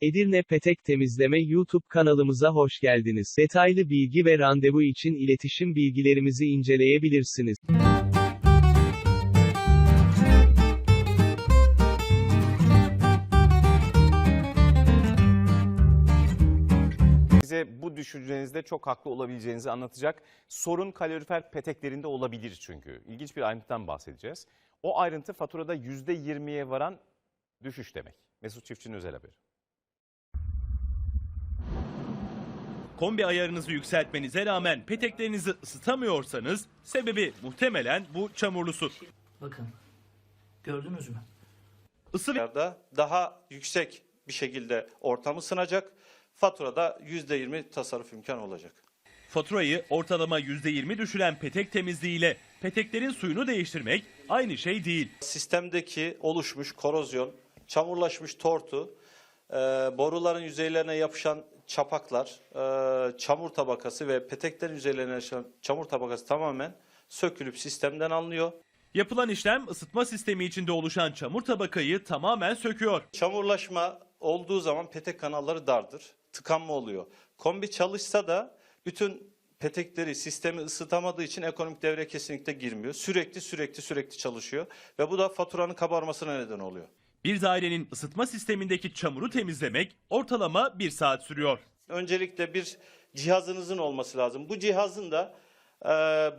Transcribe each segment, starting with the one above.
Edirne Petek Temizleme YouTube kanalımıza hoş geldiniz. Detaylı bilgi ve randevu için iletişim bilgilerimizi inceleyebilirsiniz. Size bu düşüncenizde çok haklı olabileceğinizi anlatacak. Sorun kalorifer peteklerinde olabilir çünkü. İlginç bir ayrıntıdan bahsedeceğiz. O ayrıntı faturada %20'ye varan düşüş demek. Mesut Çiftçi'nin özel haberi. Kombi ayarınızı yükseltmenize rağmen peteklerinizi ısıtamıyorsanız sebebi muhtemelen bu çamurlu su. Bakın. Gördünüz mü? Isı daha yüksek bir şekilde ortam ısınacak. Faturada %20 tasarruf imkanı olacak. faturayı ortalama %20 düşüren petek temizliğiyle peteklerin suyunu değiştirmek aynı şey değil. Sistemdeki oluşmuş korozyon, çamurlaşmış tortu, e, boruların yüzeylerine yapışan çapaklar, e, çamur tabakası ve peteklerin yüzeylerine yapışan çamur tabakası tamamen sökülüp sistemden alınıyor. Yapılan işlem ısıtma sistemi içinde oluşan çamur tabakayı tamamen söküyor. Çamurlaşma olduğu zaman petek kanalları dardır. Tıkanma oluyor. Kombi çalışsa da bütün petekleri sistemi ısıtamadığı için ekonomik devreye kesinlikle girmiyor. Sürekli sürekli sürekli çalışıyor ve bu da faturanın kabarmasına neden oluyor. Bir dairenin ısıtma sistemindeki çamuru temizlemek ortalama 1 saat sürüyor. Öncelikle bir cihazınızın olması lazım. Bu cihazın da e,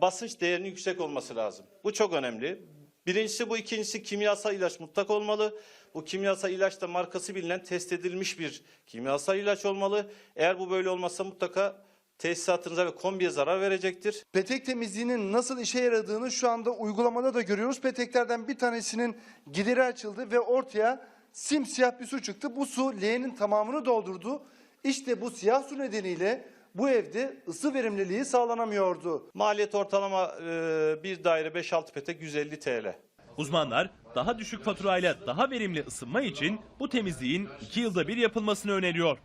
basınç değerinin yüksek olması lazım. Bu çok önemli. Birincisi bu, ikincisi kimyasal ilaç mutlak olmalı. Bu kimyasal ilaç da markası bilinen, test edilmiş bir kimyasal ilaç olmalı. Eğer bu böyle olmazsa mutlaka tesisatınıza ve kombiye zarar verecektir. Petek temizliğinin nasıl işe yaradığını şu anda uygulamada da görüyoruz. Peteklerden bir tanesinin gideri açıldı ve ortaya simsiyah bir su çıktı. Bu su leğenin tamamını doldurdu. İşte bu siyah su nedeniyle bu evde ısı verimliliği sağlanamıyordu. Maliyet ortalama e, bir daire 5-6 petek 150 TL. Uzmanlar daha düşük faturayla daha verimli ısınma için bu temizliğin 2 yılda bir yapılmasını öneriyor.